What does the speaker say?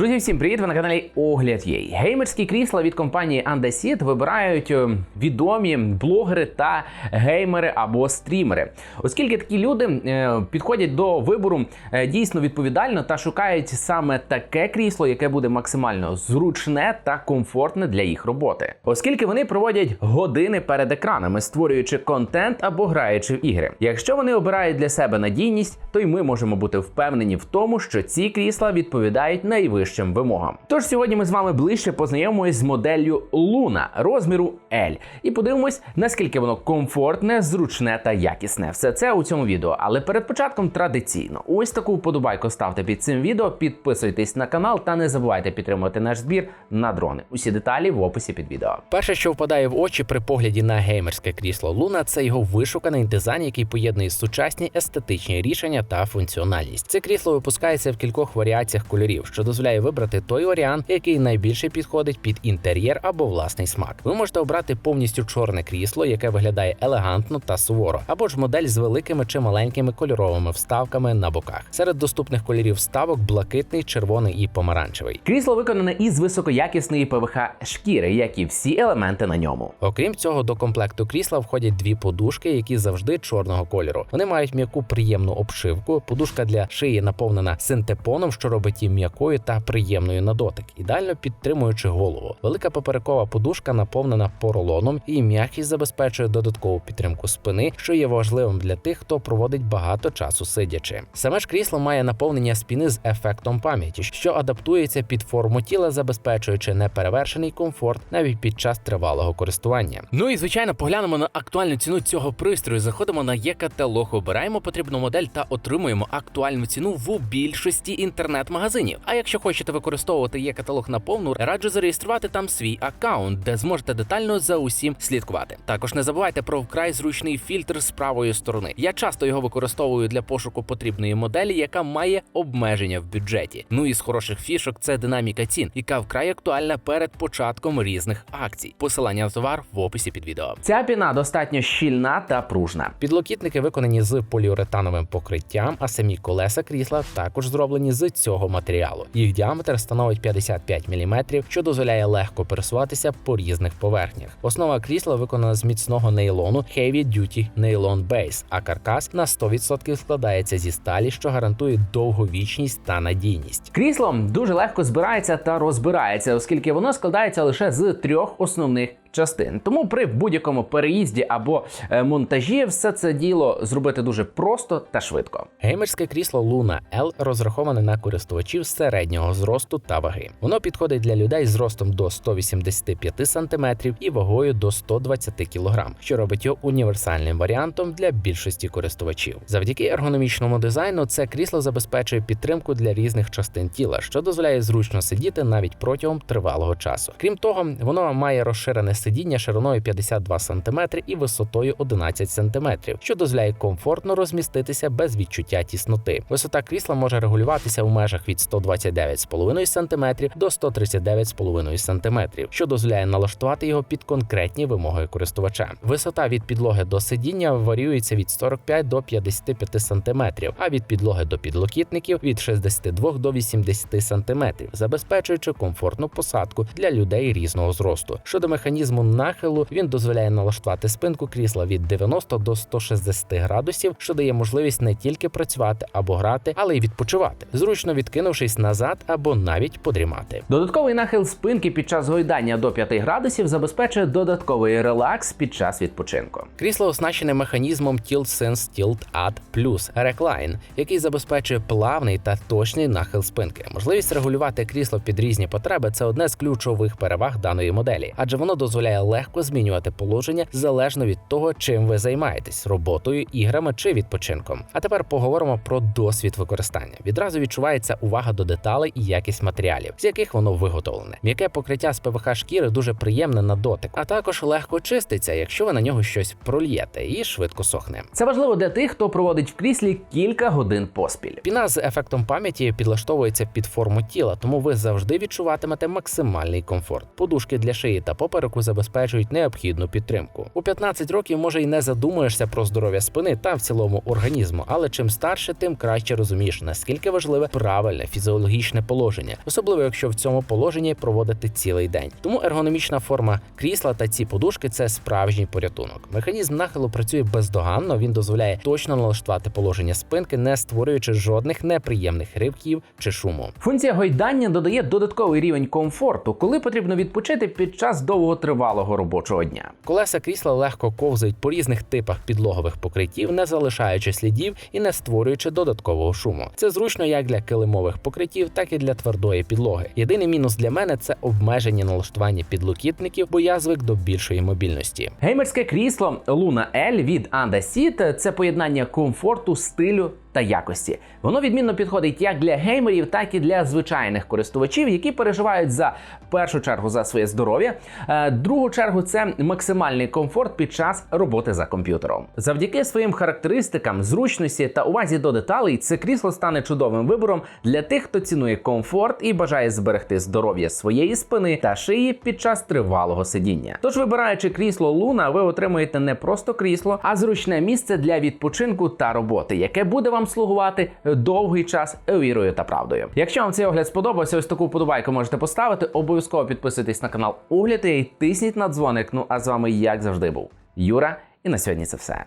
Друзі, всім привіт! Ви на каналі Огляд Єй. Геймерські крісла від компанії Andasit вибирають е, відомі блогери та геймери або стрімери, оскільки такі люди е, підходять до вибору е, дійсно відповідально та шукають саме таке крісло, яке буде максимально зручне та комфортне для їх роботи, оскільки вони проводять години перед екранами, створюючи контент або граючи в ігри. Якщо вони обирають для себе надійність, то й ми можемо бути впевнені в тому, що ці крісла відповідають найвищим вимогам. Тож сьогодні ми з вами ближче познайомимось з моделлю Luna розміру L і подивимось, наскільки воно комфортне, зручне та якісне. Все це у цьому відео. Але перед початком традиційно ось таку вподобайку ставте під цим відео, підписуйтесь на канал та не забувайте підтримувати наш збір на дрони. Усі деталі в описі під відео. Перше, що впадає в очі при погляді на геймерське крісло Luna, це його вишуканий дизайн, який поєднує сучасні естетичні рішення та функціональність. Це крісло випускається в кількох варіаціях кольорів, що дозволяє вибрати той варіант, який найбільше підходить під інтер'єр або власний смак. Ви можете обрати повністю чорне крісло, яке виглядає елегантно та суворо, або ж модель з великими чи маленькими кольоровими вставками на боках. Серед доступних кольорів вставок блакитний, червоний і помаранчевий. Крісло виконане із високоякісної ПВХ шкіри, як і всі елементи на ньому. Окрім цього, до комплекту крісла входять дві подушки, які завжди чорного кольору. Вони мають м'яку приємну обшивку. Подушка для шиї наповнена синтепоном, що робить її м'якою та приємною на дотик, ідеально підтримуючи голову. Велика поперекова подушка наповнена поролоном і м'якість забезпечує додаткову підтримку спини, що є важливим для тих, хто проводить багато часу сидячи. Саме ж крісло має наповнення спини з ефектом пам'яті, що адаптується під форму тіла, забезпечуючи неперевершений комфорт навіть під час тривалого користування. Ну і звичайно, поглянемо на актуальну ціну цього пристрою. Заходимо на є-каталог, обираємо потрібну модель та отримуємо актуальну ціну в більшості інтернет-магазинів. А якщо хочете використовувати є-каталог наповну, раджу зареєструвати там свій аккаунт, де зможете детально за усім слідкувати. Також не забувайте про вкрай зручний фільтр з правої сторони. Я часто його використовую для пошуку потрібної моделі, яка має обмеження в бюджеті. Ну і з хороших фішок це динаміка цін, яка вкрай актуальна перед початком різних акцій. Посилання на товар в описі під відео. Ця піна достатньо щільна та пружна. Підлокітники виконані з поліуретановим покриттям, а самі колеса крісла також зроблені з цього матеріалу. Їх діаметр становить 55 мм, що дозволяє легко пересуватися по різних поверхнях. Основа крісла виконана з міцного нейлону Heavy Duty Nylon Base, а каркас на 100% складається зі сталі, що гарантує довговічність та надійність. Крісло дуже легко збирається та розбирається, оскільки воно складається лише з трьох основних. Частин тому при будь-якому переїзді або е, монтажі все це діло зробити дуже просто та швидко. Геймерське крісло Luna L розраховане на користувачів середнього зросту та ваги. Воно підходить для людей з зростом до 185 см і вагою до 120 кг, що робить його універсальним варіантом для більшості користувачів. Завдяки ергономічному дизайну це крісло забезпечує підтримку для різних частин тіла, що дозволяє зручно сидіти навіть протягом тривалого часу. Крім того, воно має розширене сидіння шириною 52 см і висотою 11 см, що дозволяє комфортно розміститися без відчуття тісноти. Висота крісла може регулюватися в межах від 129,5 см до 139,5 см, що дозволяє налаштувати його під конкретні вимоги користувача. Висота від підлоги до сидіння варіюється від 45 до 55 см, а від підлоги до підлокітників від 62 до 80 см, забезпечуючи комфортну посадку для людей різного зросту. Щодо механізму нахилу, він дозволяє налаштувати спинку крісла від 90 до 160 градусів, що дає можливість не тільки працювати або грати, але й відпочивати, зручно відкинувшись назад або навіть подрімати. Додатковий нахил спинки під час гойдання до 5 градусів забезпечує додатковий релакс під час відпочинку. Крісло оснащене механізмом Tilt Sense Tilt Add Plus Recline, який забезпечує плавний та точний нахил спинки. Можливість регулювати крісло під різні потреби це одне з ключових переваг даної моделі, адже воно дозволяє легко змінювати положення залежно від того, чим ви займаєтесь роботою, іграми чи відпочинком. А тепер поговоримо про досвід використання. Відразу відчувається увага до деталей і якість матеріалів, з яких воно виготовлене. М'яке покриття з ПВХ шкіри дуже приємне на дотик, а також легко чиститься, якщо ви на нього щось прольєте і швидко сохне. Це важливо для тих, хто проводить в кріслі кілька годин поспіль. Піна з ефектом пам'яті підлаштовується під форму тіла, тому ви завжди відчуватимете максимальний комфорт. Подушки для шиї та попереку забезпечують необхідну підтримку. У 15 років може й не задумуєшся про здоров'я спини та в цілому організму, але чим старше, тим краще розумієш, наскільки важливе правильне фізіологічне положення, особливо якщо в цьому положенні проводити цілий день. Тому ергономічна форма крісла та ці подушки це справжній порятунок. Механізм нахилу працює бездоганно. Він дозволяє точно налаштувати положення спинки, не створюючи жодних неприємних ривків чи шуму. Функція гойдання додає додатковий рівень комфорту, коли потрібно відпочити під час довготривалого робочого дня. Колеса крісла легко ковзають по різних типах підлогових покриттів, не залишаючи слідів і не створюючи додаткового шуму. Це зручно як для килимових покриттів, так і для твердої підлоги. Єдиний мінус для мене це обмеження налаштування підлокітників, бо я звик до більшої мобільності. Геймерське крісло Luna L від Anda Seat – це поєднання комфорту, стилю та якості. Воно відмінно підходить як для геймерів, так і для звичайних користувачів, які переживають за першу чергу за своє здоров'я. е, Другу чергу це максимальний комфорт під час роботи за комп'ютером. Завдяки своїм характеристикам, зручності та увазі до деталей, це крісло стане чудовим вибором для тих, хто цінує комфорт і бажає зберегти здоров'я своєї спини та шиї під час тривалого сидіння. Тож, вибираючи крісло Луна, ви отримуєте не просто крісло, а зручне місце для відпочинку та роботи, яке буде вам слугувати довгий час вірою та правдою. Якщо вам цей огляд сподобався, ось таку подобайку можете поставити. Обов'язково підписуйтесь на канал Огляд і тисніть на дзвоник. Ну а з вами, як завжди, був Юра. І на сьогодні це все.